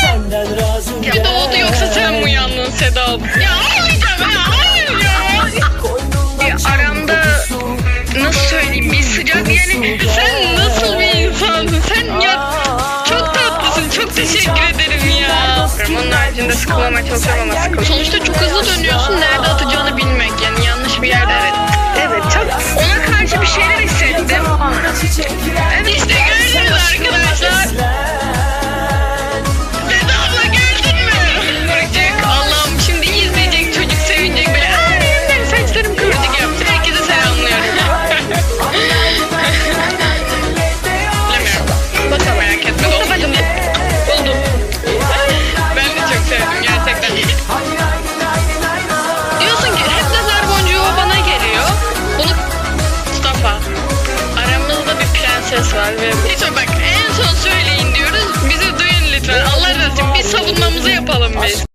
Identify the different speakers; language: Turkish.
Speaker 1: Senden razı
Speaker 2: Ya doğdu yoksa sen mi uyandın Seda abla? Ya olmayacağım ya hayır ya. Bir aramda nasıl söyleyeyim bir sıcak yani sen nasıl bir insansın sen ya çok tatlısın çok teşekkür ederim ya. Onun haricinde sıkılmama çalışıyorum ama sıkılmam. Sonuçta çok hızlı dönüyorsun nerede atacağını bilmek yani yanlış bir yerde evet. Evet çok ona karşı bir şeyler hissettim. Evet işte vermiyor. Neyse bak en son söyleyin diyoruz. Bizi duyun lütfen. Allah razı olsun. Bir savunmamızı yapalım biz.